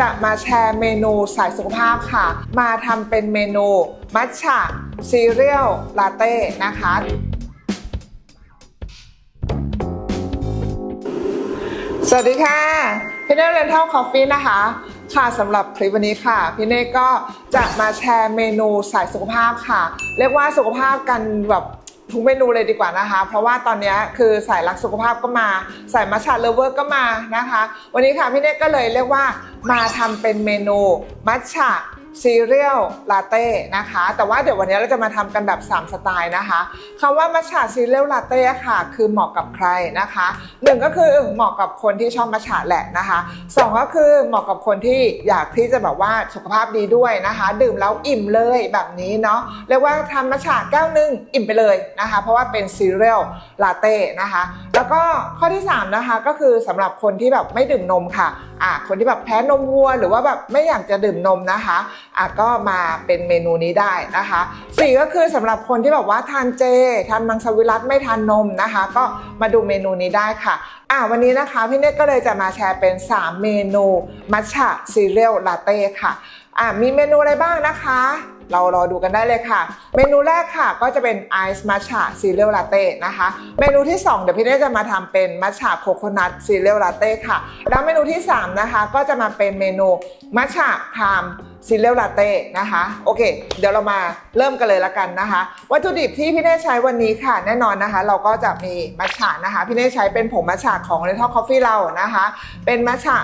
จะมาแชร์เมนูสายสุขภาพค่ะ มาทำเป็นเมนู มัทฉะซีเรียลลาเต้นะคะสวัสดีค่ะพี่เน่เรนเทลคอฟฟี่นะคะ ค่ะสำหรับคลิปวันนี้ค่ะพี่เน่ก็จะมาแชร์เมนูสายสุขภาพค่ะ เรียกว่าสุขภาพกันแบบ ทุกเมนูเลยดีกว่านะคะ เพราะว่าตอนนี้คือสายรักสุขภาพก็มา สายมัชชาเลเวอร์ก็มานะคะ วันนี้ค่ะพี่เน่ก็เลยเรียกว่ามาทำเป็นเมนูมัชชา ซีเรียลลาเต้นะคะ แต่ว่าเดี๋ยววันนี้เราจะมาทำกันแบบ 3 สไตล์นะคะคำว่ามัทฉะซีเรียลลาเต้ค่ะ คือเหมาะกับใครนะคะหนึ่งก็คือเหมาะกับคนที่ชอบมัทฉะแหละนะคะสองก็คือเหมาะกับคนที่อยากที่จะแบบว่าสุขภาพดีด้วยนะคะ ดื่มแล้วอิ่มเลยแบบนี้เนาะเรียกว่าทำมัทฉะแก้วหนึงอิ่มไปเลยนะคะ เพราะว่าเป็นซีเรียลลาเต้นะคะ แล้วก็ข้อที่สามนะคะก็คือสำหรับคนที่แบบไม่ดื่มนมค่ะอะคนที่แบบแพ้นมวัว หรือว่าแบบไม่อยากจะดื่มนมนะคะอะก็มาเป็นเมนูนี้ได้นะคะสี่ก็คือสำหรับคนที่แบบว่าทานเจ ทานมังสวิรัตไม่ทานนมนะคะ ก็มาดูเมนูนี้ได้ค่ะอะวันนี้นะคะพี่เนตก็เลยจะมาแชร์เป็น 3 เมนูมัชชะซีเรียลลาเต้ค่ะอะมีเมนูอะไรบ้างนะคะ เรารอดูกันได้เลยค่ะ เมนูแรกค่ะก็จะเป็นไอซ์มัชชาซีเรียลลาเต้นะคะ เมนูที่ 2 เดี๋ยวพี่เน่จะมาทำเป็นมัชชาโคโคนัทซีเรียลลาเต้ค่ะ แล้วเมนูที่ 3 นะคะ ก็จะมาเป็นเมนูมัชชาพามซีเรียลลาเต้นะคะ โอเค เดี๋ยวเรามาเริ่มกันเลยละกันนะคะ วัตถุดิบที่พี่เน่ใช้วันนี้ค่ะ แน่นอนนะคะ เราก็จะมีมัชชานะคะ พี่เน่ใช้เป็นผงมัชชาของ l e t t l e Coffee เรานะคะ เป็นมัชชา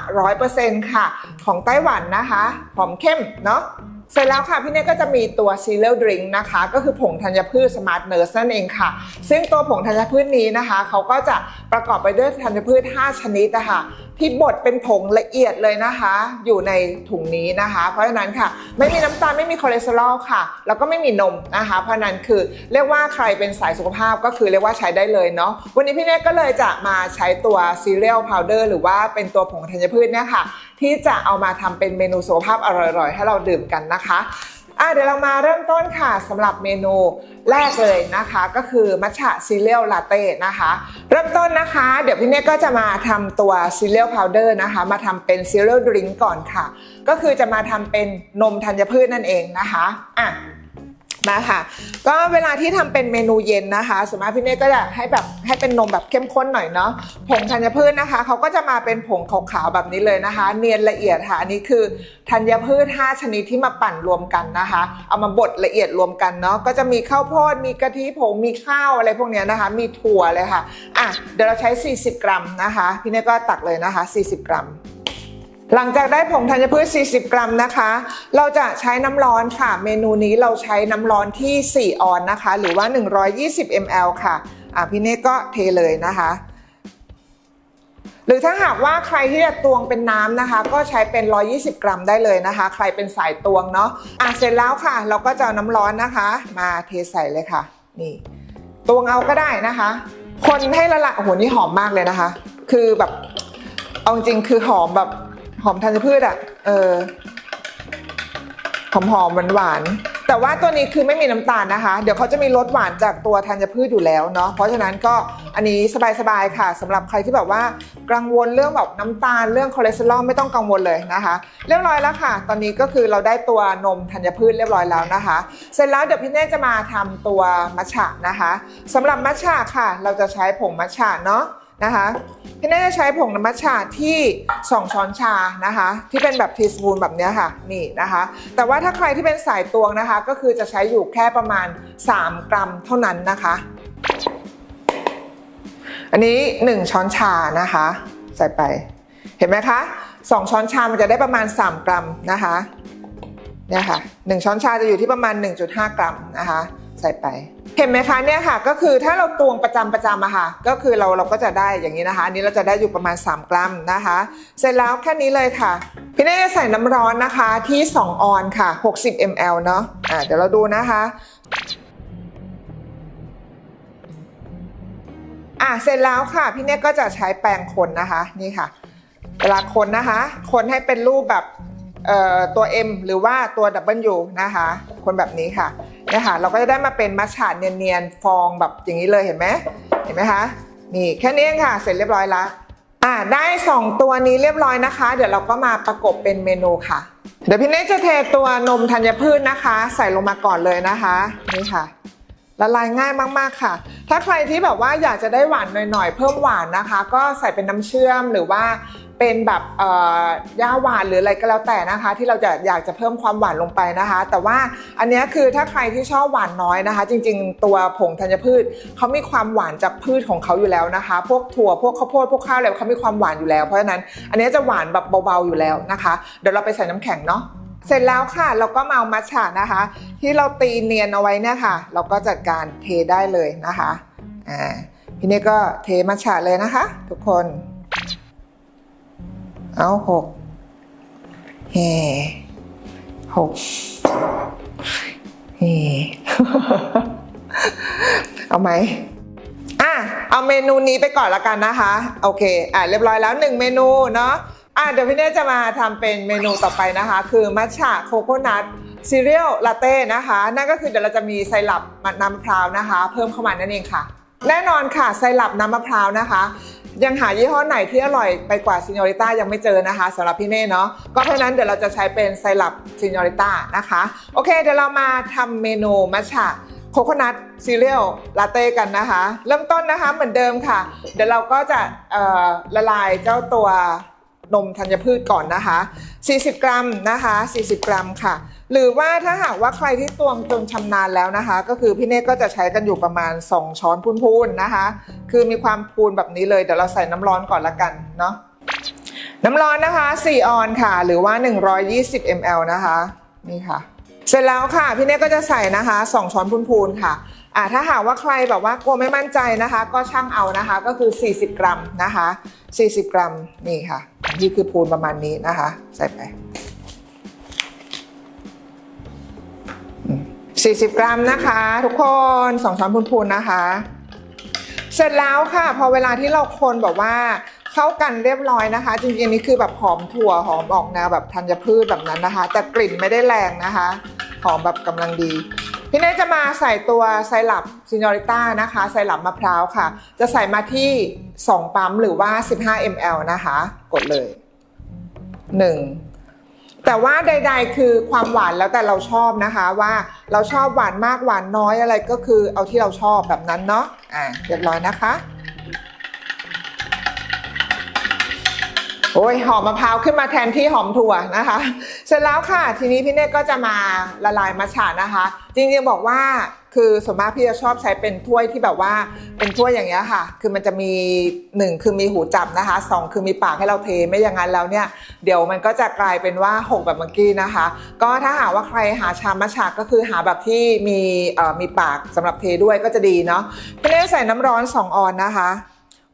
100%ค่ะ ของไต้หวันนะคะ หอมเข้มเนาะ เสร็จแล้วค่ะพี่เน่ก็จะมีตัวซีเรียลดริงนะคะ ก็คือผงธัญพืชสมาร์ทเน r ร์สนั่นเองค่ะ ซึ่งตัวผงธัญพืชนี้นะคะ เขาก็จะประกอบไปด้วยธัญพืช 5 ชนิดนะคะที่บดเป็นผงละเอียดเลยนะคะ อยู่ในถุงนี้นะคะ เพราะฉะนั้นค่ะ ไม่มีน้ำตาลไม่มีคอเลสเตอรอลค่ะ แล้วก็ไม่มีนมนะคะ เพราะฉะนั้นคือเรียกว่าใครเป็นสายสุขภาพก็คือเรียกว่าใช้ได้เลยเนาะวันนี้พี่เน่ก็เลยจะมาใช้ตัวซีเรียลพาวเดอร์หรือว่าเป็นตัวผงธัญพืชเนี่ยค่ะ ที่จะเอามาทำเป็นเมนูสุขภาพอร่อยๆ ให้เราดื่มกันนะคะอะเดี๋ยวเรามาเริ่มต้นค่ะสำหรับเมนูแรกเลยนะคะ ก็คือมัชฉะซีเรียลลาเต้นะคะ เริ่มต้นนะคะ เดี๋ยวพี่เน่ก็จะมาทำตัวซีเรียลพาวเดอร์นะคะ มาทำเป็นซีเรียลดริงก่อนค่ะ ก็คือจะมาทำเป็นนมธัญพืชนั่นเองนะคะอะ มาค่ะก็เวลาที่ทำเป็นเมนูเย็นนะคะส่วนมากพี่เน่ก็จะให้แบบให้เป็นนมแบบเข้มข้นหน่อยเนาะผงธัญพืชนะคะเขาก็จะมาเป็นผงขาวๆแบบนี้เลยนะคะ เนียนละเอียดค่ะอันนี้คือธัญพืช 5 ชนิดที่มาปั่นรวมกันนะคะ เอามาบดละเอียดรวมกันเนาะก็จะมีข้าวโพดมีกะทิผงมีข้าวอะไรพวกเนี้ยนะคะ มีถั่วเลยค่ะอะเดี๋ยวเราใช้ 40 กรัมนะคะ พี่เน่ก็ตักเลยนะคะ 40 กรัม หลังจากได้ผงธัญพืช 40 กรัมนะคะ เราจะใช้น้ำร้อนค่ะ เมนูนี้เราใช้น้ำร้อนที่ 4 ออนนะคะ หรือว่า 120 ml ค่ะอะพี่เน่ก็เทเลยนะคะ หรือถ้าหากว่าใครที่จะตวงเป็นน้ำนะคะ ก็ใช้เป็น 120 กรัมได้เลยนะคะ ใครเป็นสายตวงเนาะอะเสร็จแล้วค่ะ เราก็จะเอาน้ำร้อนนะคะ มาเทใส่เลยค่ะ นี่ตวงเอาก็ได้นะคะ คนให้ละละโอ้โหนี่หอมมากเลยนะคะ คือแบบเอาจริงๆคือหอมแบบ หอมธัญพืชอะ เออ หอมหอมหวานหวานแต่ว่าตัวนี้คือไม่มีน้ำตาลนะคะ เดี๋ยวเขาจะมีรสหวานจากตัวธัญพืชอยู่แล้วเนาะ เพราะฉะนั้นก็อันนี้สบายๆค่ะสำหรับใครที่แบบว่ากังวลเรื่องแบบน้ำตาลเรื่องคอเลสเตอรอลไม่ต้องกังวลเลยนะคะ เรียบร้อยแล้วค่ะ ตอนนี้ก็คือเราได้ตัวนมธัญพืชเรียบร้อยแล้วนะคะ เสร็จแล้วเดี๋ยวพี่เน่จะมาทำตัวมัชฉะนะคะสำหรับมัชฉะค่ะ เราจะใช้ผงมัชฉะเนาะ นะคะพี่น่จะใช้ผงน้ำมัชชาที่ 2 ช้อนชานะคะ ที่เป็นแบบทีสปูนแบบนี้ค่ะนี่นะคะ แต่ว่าถ้าใครที่เป็นสายตวงนะคะ ก็คือจะใช้อยู่แค่ประมาณ 3 กรัมเท่านั้นนะคะ อันนี้ 1 ช้อนชานะคะ ใส่ไปเห็นไหมคะ 2 ช้อนชามันจะได้ประมาณ 3 กรัมนะคะเนี่ยค่ะ1ช้อนชาจะอยู่ที่ประมาณ 1.5 กรัมนะคะ ใส่ไป เห็นไหมคะเนี่ยค่ะก็คือถ้าเราตวงประจำประจำอะค่ะก็คือเราเราก็จะได้อย่างนี้นะคะอันนี้เราจะได้อยู่ประมาณ 3 กรัมนะคะ เสร็จแล้วแค่นี้เลยค่ะ พี่เน่จะใส่น้ำร้อนนะคะที่ 2 ออนค่ะ 60 ml เนาะอ่าเดี๋ยวเราดูนะคะอะเสร็จแล้วค่ะ พี่เน่ก็จะใช้แปรงคนนะคะนี่ค่ะ เวลาคนนะคะ คนให้เป็นรูปแบบเอ่อตัว M หรือว่าตัว W นะคะ คนแบบนี้ค่ะ เนี่ยค่ะเราก็จะได้มาเป็นมัชฉาเนียนๆฟองแบบอย่างนี้เลยเห็นไหมเห็นไหมคะนี่แค่นี้เองค่ะ เสร็จเรียบร้อยล้วอ่าได้ 2 ตัวนี้เรียบร้อยนะคะ เดี๋ยวเราก็มาประกบเป็นเมนูค่ะ เดี๋ยวพี่เนทจะเทตัวนมธัญพืชนะคะ ใส่ลงมาก่อนเลยนะคะนี่ค่ะละลายง่ายมากๆค่ะ ถ้าใครที่แบบว่าอยากจะได้หวานหน่อยๆ เพิ่มหวานนะคะ ก็ใส่เป็นน้ำเชื่อมหรือว่า เป็นแบบย่าหวานหรืออะไรก็แล้วแต่นะคะ ที่เราจะอยากจะเพิ่มความหวานลงไปนะคะ แต่ว่าอันนี้คือถ้าใครที่ชอบหวานน้อยนะคะ จริง ๆ ตัวผงธัญพืชเขามีความหวานจากพืชของเขาอยู่แล้วนะคะ พวกถั่วพวกข้าวโพดพวกข้าวอะไรเขามีความหวานอยู่แล้วเพราะฉะนั้น อันนี้จะหวานแบบเบาๆอยู่แล้วนะคะ เดี๋ยวเราไปใส่น้ำแข็งเนาะเสร็จแล้วค่ะ เราก็มาเอามัทฉะนะคะ ที่เราตีเนียนเอาไว้เนี่ยค่ะ เราก็จัดการเทได้เลยนะคะอ่าพี่นี่ก็เทมัทฉะเลยนะคะ ทุกคน เอาหกเฮหกเฮเอาไหมอะเอาเมนูนี้ไปก่อนละกันนะคะ โอเค อะเรียบร้อยแล้วหนึ่งเมนูเนาะอะเดี๋ยวพี่เน่จะมาทำเป็นเมนูต่อไปนะคะ คือมัทฉะโคโคนัทซีเรียลลาเต้นะคะ นั่นก็คือเดี๋ยวเราจะมีไซรัปน้ำมะพร้าวนะคะ เพิ่มเข้ามานั่นเองค่ะ แน่นอนค่ะไซรัปน้ำมะพร้าวนะคะ ยังหายี่ห้อไหนที่อร่อยไปกว่าซินอริต้ายังไม่เจอนะคะสำหรับพี่เน่เนาะก็เพราะนั้นเดี๋ยวเราจะใช้เป็นไซรัปซินอริต้านะคะ โอเคเดี๋ยวเรามาทำเมนูมัชชาโคโคนัทซีเรียลลาเต้กันนะคะ เริ่มต้นนะคะเหมือนเดิมค่ะ เดี๋ยวเราก็จะละลายเจ้าตัว นมธัญพืชก่อนนะคะ 40 กรัมนะคะ 40 กรัมค่ะ หรือว่าถ้าหากว่าใครที่ตวงจนชำนาญแล้วนะคะ ก็คือพี่เนตก็จะใช้กันอยู่ประมาณ 2 ช้อนพูนๆนะคะ คือมีความพูนแบบนี้เลยเดี๋ยวเราใส่น้ำร้อนก่อนละกันเนาะน้ำร้อนนะคะ 4 ออนค่ะ หรือว่า 120 ml นะคะ นี่ค่ะ เสร็จแล้วค่ะ พี่เนตก็จะใส่นะคะ 2 ช้อนพูนๆค่ะอ่าถ้าหากว่าใครแบบว่ากลัวไม่มั่นใจนะคะ ก็ช่างเอานะคะ ก็คือ 40 กรัมนะคะ 40 กรัมนี่ค่ะ นี่คือพูนประมาณนี้นะคะ ใส่ไป 40 กรัมนะคะ ทุกคน2ช้อนพูนๆนะคะ เสร็จแล้วค่ะ พอเวลาที่เราคนแบบว่าเข้ากันเรียบร้อยนะคะ จริงๆนนี้คือแบบหอมถั่วหอมออกแนวแบบธัญพืชแบบนั้นนะคะ แต่กลิ่นไม่ได้แรงนะคะ หอมแบบกำลังดี พี่เนยจะมาใส่ตัวไซรัปซินอริต้านะคะไซรัปมะพร้าวค่ะ จะใส่มาที่ 2 ปั๊มหรือว่า 15 ml นะคะ กดเลย 1 แต่ว่าใด ๆ คือความหวานแล้วแต่เราชอบนะคะว่าเราชอบหวานมากหวานน้อยอะไรก็คือเอาที่เราชอบแบบนั้นเนาะอ่าเรียบร้อยนะคะ โอ้ยหอมมะพร้าวขึ้นมาแทนที่หอมถั่วนะคะ เสร็จแล้วค่ะ ทีนี้พี่เนตก็จะมาละลายมัทฉะนะคะ จริงๆบอกว่าคือส่วนมากพี่จะชอบใช้เป็นถ้วยที่แบบว่าเป็นถ้วยอย่างเงี้ยค่ะ คือมันจะมีหนึ่งคือมีหูจับนะคะสองคือมีปากให้เราเทไม่อย่างนั้นแล้วเนี่ยเดี๋ยวมันก็จะกลายเป็นว่าหกแบบเมื่อกี้นะคะ ก็ถ้าหากว่าใครหาชามมัทฉะก็คือหาแบบที่มีเอ่อมีปากสำหรับเทด้วยก็จะดีเนาะพี่เนตใส่น้ำร้อน 2 ออนนะคะ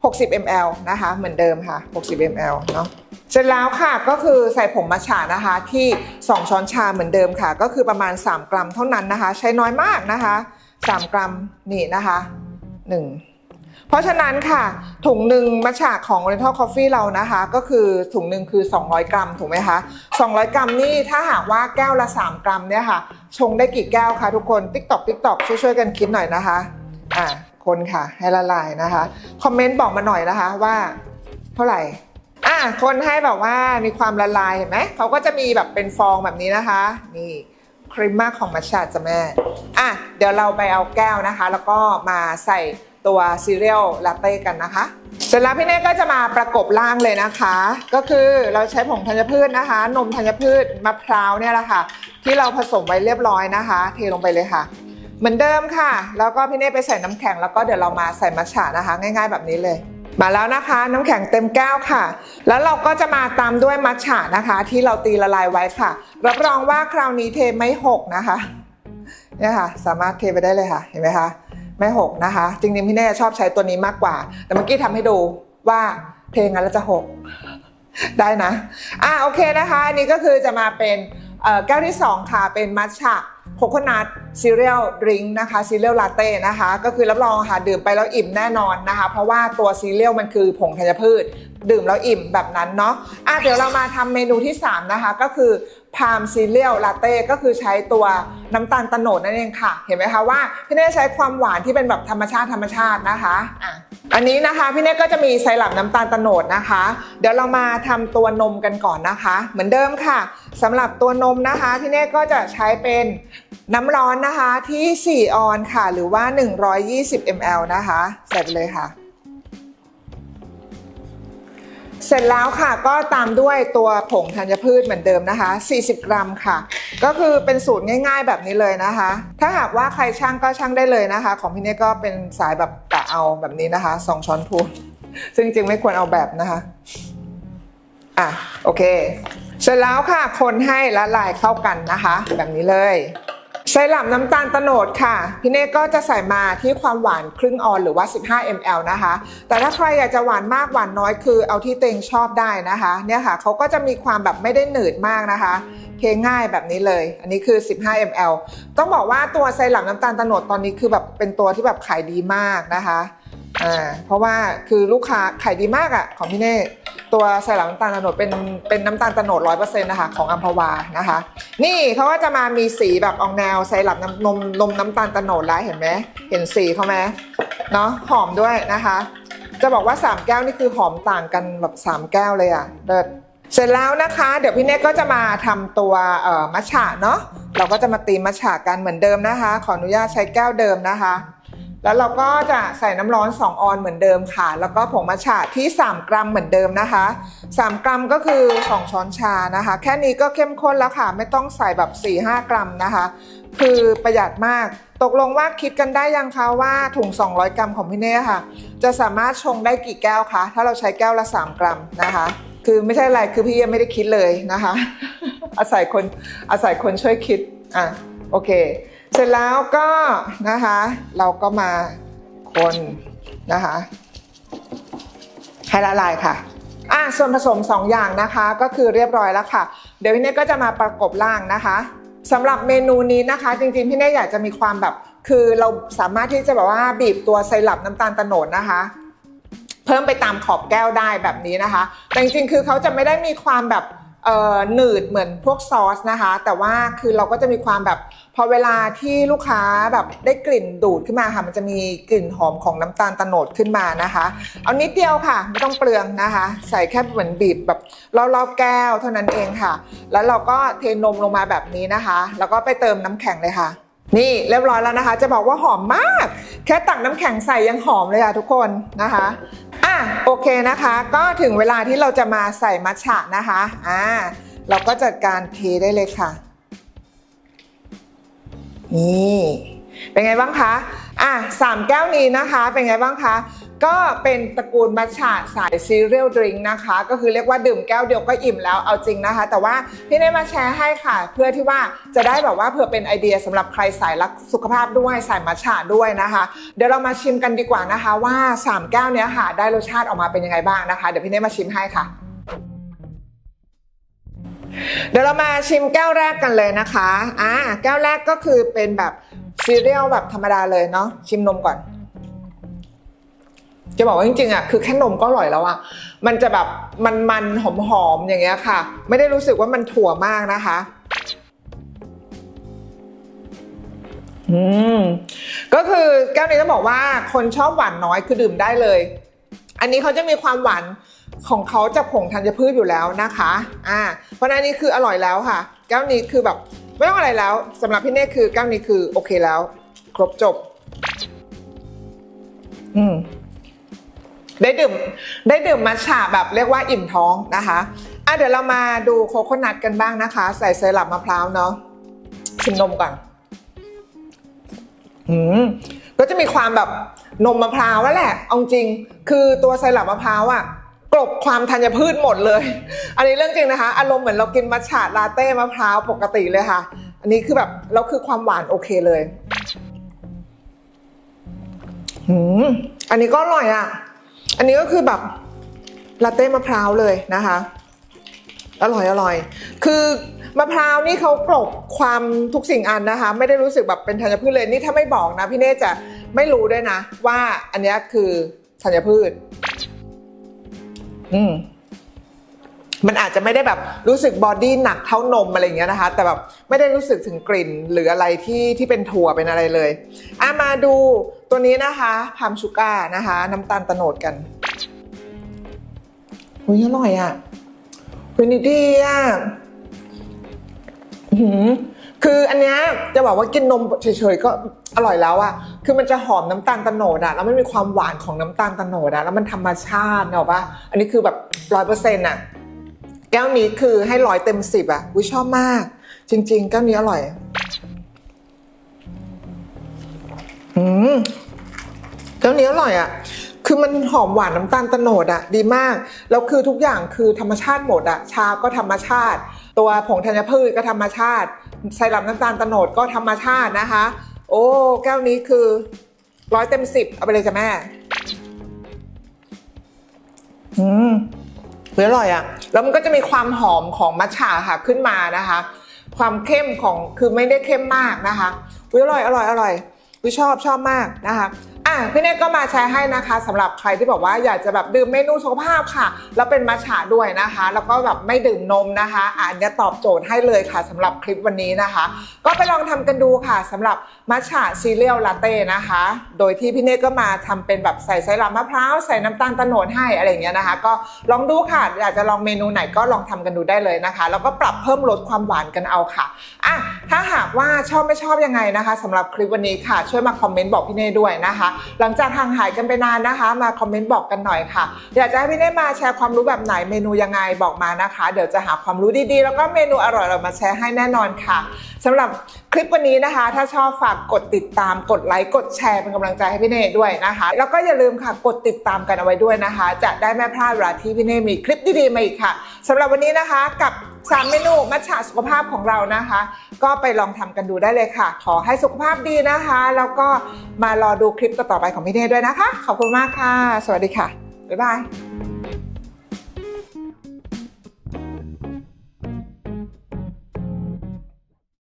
60 ml นะคะ เหมือนเดิมค่ะ 60 ml เนาะเสร็จแล้วค่ะก็คือใส่ผงมัทฉะนะคะที่ 2 ช้อนชาเหมือนเดิมค่ะ ก็คือประมาณ 3 กรัมเท่านั้นนะคะ ใช้น้อยมากนะคะ 3 กรัมนี่นะคะ 1 เพราะฉะนั้นค่ะ ถุงหนึ่งมัทฉะของ Oriental Coffee เรานะคะ ก็คือถุงหนึ่งคือ 200 กรัมถูกไหมคะ 200 กรัมนี่ถ้าหากว่าแก้วละ 3 กรัมเนี่ยค่ะ ชงได้กี่แก้วคะทุกคนติ๊กตอกติ๊กตอกช่วยๆกันคิดหน่อยนะคะอ่า คนค่ะ ให้ละลายนะคะ คอมเมนต์บอกมาหน่อยนะคะว่าเท่าไหร่อะคนให้แบบว่ามีความละลายเห็นไหมเขาก็จะมีแบบเป็นฟองแบบนี้นะคะ นี่ครีมมากของมัชชาจ้ะแม่อะเดี๋ยวเราไปเอาแก้วนะคะ แล้วก็มาใส่ตัวซีเรียลลาเต้กันนะคะเสร็จแล้วพี่เน่ก็จะมาประกบล่างเลยนะคะ ก็คือเราใช้ผงธัญพืชนะคะ นมธัญพืชมะพร้าวเนี่ยแหละค่ะ ที่เราผสมไว้เรียบร้อยนะคะ เทลงไปเลยค่ะ เหมือนเดิมค่ะ แล้วก็พี่เน่ไปใส่น้ำแข็งแล้วก็เดี๋ยวเรามาใส่มัทฉะนะคะ ง่าย ๆ แบบนี้เลย มาแล้วนะคะ น้ำแข็งเต็มแก้วค่ะ แล้วเราก็จะมาตามด้วยมัทฉะนะคะ ที่เราตีละลายไว้ค่ะ รับรองว่าคราวนี้เทไม่หกนะคะเนี่ยค่ะ สามารถเทไปได้เลยค่ะ เห็นไหมคะไม่หกนะคะ จริงๆพี่เน่ชอบใช้ตัวนี้มากกว่า แต่เมื่อกี้ทำให้ดูว่าเทงั้นแล้วจะหกได้นะ อะโอเคนะคะ อันนี้ก็คือจะมาเป็นแก้วที่ 2 ค่ะ เป็นมัทฉะ โคโคนัทซีเรียลดริงนะคะซีเรียลลาเต้นะคะ ก็คือรับรองค่ะดื่มไปแล้วอิ่มแน่นอนนะคะ เพราะว่าตัวซีเรียลมันคือผงธัญพืช ดื่มแล้วอิ่มแบบนั้นเนาะอะเดี๋ยวเรามาทำเมนูที่ 3 นะคะ ก็คือ พามซีเรียลลาเต้ก็คือใช้ตัวน้ำตาลโตโนดนั่นเองค่ะ เห็นไหมคะว่าพี่เน่ใช้ความหวานที่เป็นแบบธรรมชาติธรรมชาตินะคะอะอันนี้นะคะพี่เน่ก็จะมีไซรัปน้ำตาลโตโนดนะคะ เดี๋ยวเรามาทำตัวนมกันก่อนนะคะ เหมือนเดิมค่ะสำหรับตัวนมนะคะพี่เน่ก็จะใช้เป็นน้ำร้อนนะคะที่ 4 ออนค่ะ หรือว่า 120 ml นะคะใส่ไปเลยค่ะ เสร็จแล้วค่ะก็ตามด้วยตัวผงธัญพืชเหมือนเดิมนะคะ 40 กรัมค่ะ ก็คือเป็นสูตรง่าย ๆ แบบนี้เลยนะคะ ถ้าหากว่าใครช่างก็ช่างได้เลยนะคะ ของพี่เน่ก็เป็นสายแบบกะเอาแบบนี้นะคะสองช้อนพูนซึ่งจริงๆไม่ควรเอาแบบนะคะ อะโอเค เสร็จแล้วค่ะคนให้ละลายเข้ากันนะคะ แบบนี้เลย ไซรัปน้ำตาลตโนดค่ะ พี่เน่ก็จะใส่มาที่ความหวานครึ่งออนหรือว่า 15 ml นะคะ แต่ถ้าใครอยากจะหวานมากหวานน้อยคือเอาที่เต็งชอบได้นะคะ เนี่ยค่ะเขาก็จะมีความแบบไม่ได้หนืดมากนะคะเทง่ายแบบนี้เลย อันนี้คือ 15 ml ต้องบอกว่าตัวไซรัปน้ำตาลตโนดตอนนี้คือแบบเป็นตัวที่แบบขายดีมากนะคะ อ่าเพราะว่าคือลูกค้าขายดีมากอะ่ะของพี่เน่ตัวไซรัปน้ำตาลโตโนดเป็นเป็นน้ำตาลโตโนดร้อยเปอร์เซ็นต์นะคะของอัมพวานะคะ นี่เขาก็จะมามีสีแบบออกแนวไซรัปน้ำนมนมน้ำตาลโตโนดแล้วเห็นไหมเห็นสีเขาไหมเนาะหอมด้วยนะคะ จะบอกว่า 3 แก้วนี่คือหอมต่างกันแบบ 3 แก้วเลยอะ่ะเลิศเสร็จแล้วนะคะ เดี๋ยวพี่เนกก็จะมาทำตัวมัชฉะเนาะเราก็จะมาตีมัชฉะกันเหมือนเดิมนะคะ ขออนุญาตใช้แก้วเดิมนะคะ แล้วเราก็จะใส่น้ำร้อน 2 ออนเหมือนเดิมค่ะ แล้วก็ผงมัชฉะที่ 3 กรัมเหมือนเดิมนะคะ 3 กรัมก็คือ 2 ช้อนชานะคะ แค่นี้ก็เข้มข้นแล้วค่ะ ไม่ต้องใส่แบบ 4-5 กรัมนะคะ คือประหยัดมาก ตกลงว่าคิดกันได้ยังคะว่าถุง 200 กรัมของพี่เน่ค่ะ จะสามารถชงได้กี่แก้วคะ ถ้าเราใช้แก้วละ 3 กรัมนะคะ คือไม่ใช่อะไร คือพี่ยังไม่ได้คิดเลยนะคะ อาศัยคนอาศัยคนช่วยคิด อะ โอเค เสร็จแล้วก็นะคะ เราก็มาคนนะคะให้ละลายค่ะอะส่วนผสม 2 อย่างนะคะก็คือเรียบร้อยแล้วค่ะ เดี๋ยวพี่เน่ก็จะมาประกบล่างนะคะสำหรับเมนูนี้นะคะ จริงๆพี่เน่อยากจะมีความแบบ คือเราสามารถที่จะแบบว่าบีบตัวไซรัปน้ำตาลโตโนดนะคะ เพิ่มไปตามขอบแก้วได้แบบนี้นะคะ แต่จริงๆคือเขาจะไม่ได้มีความแบบ หนืดเหมือนพวกซอสนะคะ แต่ว่าคือเราก็จะมีความแบบพอเวลาที่ลูกค้าแบบได้กลิ่นดูดขึ้นมาค่ะ มันจะมีกลิ่นหอมของน้ำตาลตะโนดขึ้นมานะคะ เอานิดเดียวค่ะ ไม่ต้องเปลืองนะคะ ใส่แค่เหมือนบีบแบบรอบๆแก้วเท่านั้นเองค่ะ แล้วเราก็เทนมลงมาแบบนี้นะคะ แล้วก็ไปเติมน้ำแข็งเลยค่ะ นี่เรียบร้อยแล้วนะคะ จะบอกว่าหอมมาก แค่ตักน้ำแข็งใส่ยังหอมเลยค่ะทุกคนนะคะอะโอเคนะคะ ก็ถึงเวลาที่เราจะมาใส่มัทฉะนะคะอ่าเราก็จัดการเทได้เลยค่ะ นี่เป็นไงบ้างคะอะสามแก้วนี้นะคะ เป็นไงบ้างคะ ก็เป็นตระกูลมัทฉะสายซีเรียลดริงนะคะ ก็คือเรียกว่าดื่มแก้วเดียวก็อิ่มแล้วเอาจริงนะคะ แต่ว่าพี่ได้มาแชร์ให้ค่ะ เพื่อที่ว่าจะได้แบบว่าเผื่อเป็นไอเดียสำหรับใครสายรักสุขภาพด้วยสายมัทฉะด้วยนะคะ เดี๋ยวเรามาชิมกันดีกว่านะคะ ว่าสามแก้วเนี้ยค่ะ ได้รสชาติออกมาเป็นยังไงบ้างนะคะ เดี๋ยวพี่ได้มาชิมให้ค่ะเดี๋ยวเรามาชิมแก้วแรกกันเลยนะคะ อ่า แก้วแรกก็คือเป็นแบบซีเรียลแบบธรรมดาเลยเนาะ ชิมนมก่อน จะบอกว่าจริงๆอะคือแค่นมก็อร่อยแล้วอะมันจะแบบมันๆหอมๆอย่างเงี้ยค่ะ ไม่ได้รู้สึกว่ามันถั่วมากนะคะอืมก็คือแก้วนี้ต้องบอกว่าคนชอบหวานน้อยคือดื่มได้เลย อันนี้เขาจะมีความหวานของเขาจากผงธัญพืชอยู่แล้วนะคะ อ่า เพราะนั้นนี้คืออร่อยแล้วค่ะ แก้วนี้คือแบบไม่ต้องอะไรแล้วสำหรับพี่เน่คือแก้วนี้คือโอเคแล้ว ครบจบ อืม ได้ดื่มได้ดื่มมัทฉะแบบเรียกว่าอิ่มท้องนะคะอะเดี๋ยวเรามาดูโคโคนัทกันบ้างนะคะ ใส่ไซรัปมะพร้าวเนาะชิมนมก่อนอืมก็จะมีความแบบนมมะพร้าวแหละเอาจริง คือตัวไซรัปมะพร้าวอะกลบความธัญพืชหมดเลย อันนี้เรื่องจริงนะคะ อารมณ์เหมือนเรากินมัทฉะลาเต้มะพร้าวปกติเลยค่ะ อันนี้คือแบบแล้วคือความหวานโอเคเลยหืมอันนี้ก็อร่อยอะ อันนี้ก็คือแบบลาเต้มะพร้าวเลยนะคะ อร่อยอร่อย คือมะพร้าวนี่เขากลบความทุกสิ่งอันนะคะ ไม่ได้รู้สึกแบบเป็นธัญพืชเลยนี่ถ้าไม่บอกนะพี่เน่จะไม่รู้ด้วยนะ ว่าอันนี้คือธัญพืช อืม มันอาจจะไม่ได้แบบรู้สึกบอดี้หนักเท่านมอะไรเงี้ยนะคะ แต่แบบไม่ได้รู้สึกถึงกลิ่นหรืออะไรที่ที่เป็นถั่วเป็นอะไรเลยอะมาดูตัวนี้นะคะพามชูการ์นะคะ น้ำตาลตะโนดกันอุ้ยอร่อยอะเฮ้ยนี่ดีอะคืออันเนี้ยจะบอกว่ากินนมเฉยๆก็อร่อยแล้วอะคือมันจะหอมน้ำตาลตะโนดอะแล้วไมันมีความหวานของน้ำตาลตะโนดอะแล้วมันธรรมชาติเนอะปะอันนี้คือแบบร้อยเปอร์เซ็นต์อะ แก้วนี้คือให้ร้อยเต็มสิบอะวิชอบมาก จริง ๆ แก้วนี้อร่อยอืมแก้วนี้อร่อยอะคือมันหอมหวานน้ำตาลโตโนดอะดีมาก แล้วคือทุกอย่างคือธรรมชาติหมดอะชาก็ธรรมชาติ ตัวผงธัญพืชก็ธรรมชาติไซรัปน้ำตาลโตโนดก็ธรรมชาตินะคะ โอ้แก้วนี้คือร้อยเต็มสิบเอาไปเลยจ้ะแม่ อืม เฮ้ยอร่อยอะแล้วมันก็จะมีความหอมของมัทฉะค่ะขึ้นมานะคะ ความเข้มของคือไม่ได้เข้มมากนะคะอุ้ยอร่อยอร่อยอร่อยอุ้ยชอบชอบมากนะคะะพี่เนตก็มาแชร์ให้นะคะสำหรับใครที่บอกว่าอยากจะแบบดื่มเมนูสุขภาพค่ะ แล้วเป็นมัฉะด้วยนะคะ แล้วก็แบบไม่ดื่มนมนะคะอันเนี้ยตอบโจทย์ให้เลยค่ะสำหรับคลิปวันนี้นะคะ ก็ไปลองทำกันดูค่ะสำหรับมัฉะซีเรียลลาเต้นะคะ โดยที่พี่เนตก็มาทำเป็นแบบใส่ไซรัปมะพร้าวใส่น้ำตาลโตโนดให้อะไรอย่างเงี้ยนะคะ ก็ลองดูค่ะอยากจะลองเมนูไหนก็ลองทำกันดูได้เลยนะคะ แล้วก็ปรับเพิ่มลดความหวานกันเอาค่ะอะถ้าหากว่าชอบไม่ชอบยังไงนะคะสำหรับคลิปวันนี้ค่ะ ช่วยมาคอมเมนต์บอกพี่เน่ด้วยนะคะหลังจากห่างหายกันไปนานนะคะ มาคอมเมนต์บอกกันหน่อยค่ะ อยากจะให้พี่เน่มาแชร์ความรู้แบบไหนเมนูยังไงบอกมานะคะ เดี๋ยวจะหาความรู้ดีๆ แล้วก็เมนูอร่อยๆมาแชร์ให้แน่นอนค่ะสำหรับคลิปวันนี้นะคะ ถ้าชอบฝากกดติดตามกดไลค์กดแชร์เป็นกำลังใจให้พี่เน่ด้วยนะคะ แล้วก็อย่าลืมค่ะกดติดตามกันเอาไว้ด้วยนะคะ จะได้ไม่พลาดเวลาที่พี่เน่มีคลิปดีๆมาอีกค่ะสำหรับวันนี้นะคะกับ สามเมนูมัทฉะสุขภาพของเรานะคะ ก็ไปลองทำกันดูได้เลยค่ะ ขอให้สุขภาพดีนะคะ แล้วก็มารอดูคลิปต่อๆไปของพี่เน่ด้วยนะคะ ขอบคุณมากค่ะ สวัสดีค่ะ บ๊ายบาย